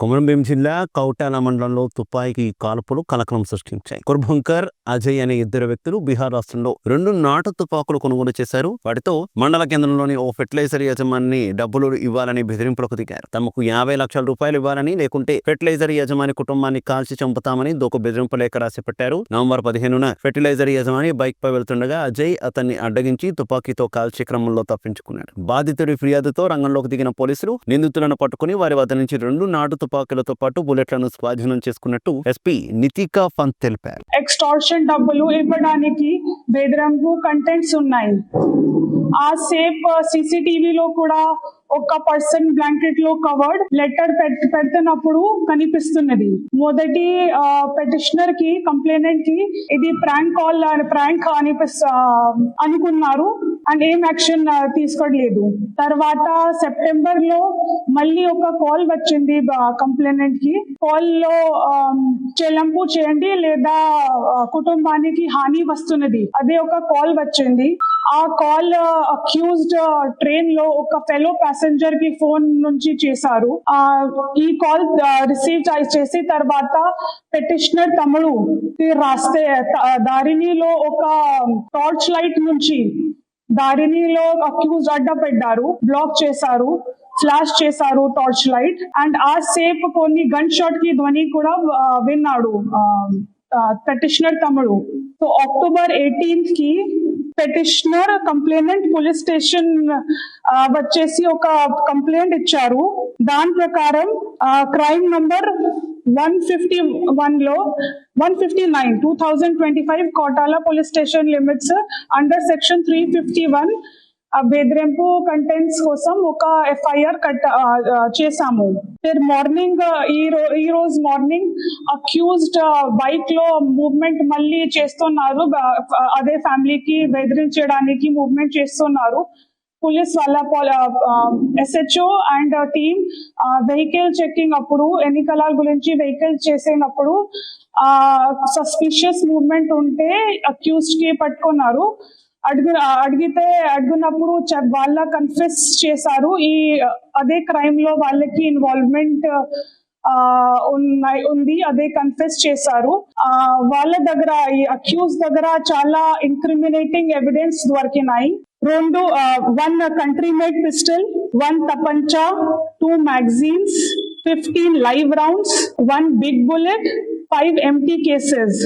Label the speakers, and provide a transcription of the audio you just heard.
Speaker 1: కొమరంభీం జిల్లా కౌటాల మండలంలో తుపాకీ కాల్పులు కలకలం సృష్టించాయి. కుర్భంకర్ అజయ్ అనే ఇద్దరు వ్యక్తులు బీహార్ రాష్ట్రంలో రెండు నాటు తుపాకులు కొనుగోలు చేశారు. వాటితో మండల కేంద్రంలోని ఓ ఫెర్టిలైజర్ యజమాని డబ్బులు ఇవ్వాలని బెదిరింపులకు దిగారు. తమకు యాభై లక్షల రూపాయలు ఇవ్వాలని లేకుంటే ఫెర్టిలైజర్ యజమాని కుటుంబాన్ని కాల్చి చంపుతామని దోకు బెదిరింపు లేఖ రాసి పెట్టారు నవంబర్ పదిహేనున ఫెర్టిలైజర్ యజమాని బైక్ పై వెళ్తుండగా అజయ్ అతన్ని అడ్డగించి తుపాకీతో కాల్చే క్రమంలో తప్పించుకున్నాడు. బాధితుడి ఫిర్యాదుతో రంగంలోకి దిగిన పోలీసులు నిందితులను పట్టుకుని వారి వద్ద నుంచి రెండు నాటు తుపాకులతో పాటు బుల్లెట్లను స్వాధీనం చేసుకున్నట్టు ఎస్పీ నితికా పంత్ తెలిపారు.
Speaker 2: ఎక్స్టార్షన్ డబ్బులు ఇవ్వడానికి బెదిరింపు కంటెంట్స్ ఉన్నాయి. ఆ సేఫ్ సీసీటీవీలో కూడా ఒక పర్సన్ బ్లాంకెట్లో కవర్డ్ లెటర్ పెడుతున్నప్పుడు కనిపిస్తున్నది. మొదటి పెటిషనర్కి కంప్లైనెంట్కి ఇది ప్రాంక్ కాల్ ప్రాంక్ అనిపిస్తా అనుకున్నారు. అండ్ ఏం యాక్షన్ తీసుకోవట్లేదు తర్వాత సెప్టెంబర్లో మళ్ళీ ఒక కాల్ వచ్చింది కంప్లైనెంట్కి కాల్లో చెల్లింపు చేయండి లేదా కుటుంబానికి హాని వస్తున్నది. అదే ఒక కాల్ వచ్చింది. ఆ కాల్ అక్యూజ్డ్ ట్రైన్లో ఒక ఫెలో ప్యాసింజర్కి ఫోన్ నుంచి చేశారు. ఆ ఈ కాల్ రిసీవ్ చేసి తర్వాత పెటిషనర్ తమ్ముడు రాస్తే దారినిలో ఒక టార్చ్ లైట్ నుంచి దారినిలో అక్యూజ్ అడ్డ పెట్టారు బ్లాక్ చేశారు ఫ్లాష్ చేశారు టార్చ్ లైట్ అండ్ ఆ సేఫ్ కొన్ని గన్ షాట్కి ధ్వని కూడా విన్నాడు పెటిషనర్ తమ్ముడు. సో అక్టోబర్ ఎయిటీన్త్కి పెటిషనర్ కంప్లైనెంట్ పోలీస్ స్టేషన్ వచ్చేసి ఒక కంప్లైంట్ ఇచ్చారు దాని ప్రకారం క్రైమ్ నంబర్ వన్ ఫిఫ్టీ వన్లో one fifty nine two thousand twenty five Kotala police station limits under section three fifty one ఆ బెదిరింపు కంటెంట్స్ కోసం ఒక ఎఫ్ఐఆర్ కట్ చేశాము. మార్నింగ్ ఈ రో ఈ రోజు మార్నింగ్ అక్యూజ్డ్ బైక్లో మూవ్మెంట్ మళ్ళీ చేస్తున్నారు. అదే ఫ్యామిలీకి బెదిరించడానికి మూవ్మెంట్ చేస్తున్నారు. పోలీస్ వాళ్ళ SHO and team vehicle checking అప్పుడు ఎన్నికల గురించి వెహికల్ చేసినప్పుడు సస్పిషియస్ మూవ్మెంట్ ఉంటే అక్యూజ్డ్కి పట్టుకున్నారు. అడుగు అడిగితే అడిగినప్పుడు చ- వాళ్ళ కన్ఫెస్ చేశారు. ఈ అదే క్రైమ్లో వాళ్ళకి ఇన్వాల్వ్మెంట్ ఉన్నాయి ఉంది. అదే కన్ఫెస్ చేశారు. ఆ, వాళ్ళ దగ్గర ఈ అక్యూజ్ దగ్గర చాలా ఇంక్రిమినేటింగ్ ఎవిడెన్స్ దొరికినాయి. రెండు one country made pistol one తపంచా two magazines fifteen live rounds one big bullet five empty cases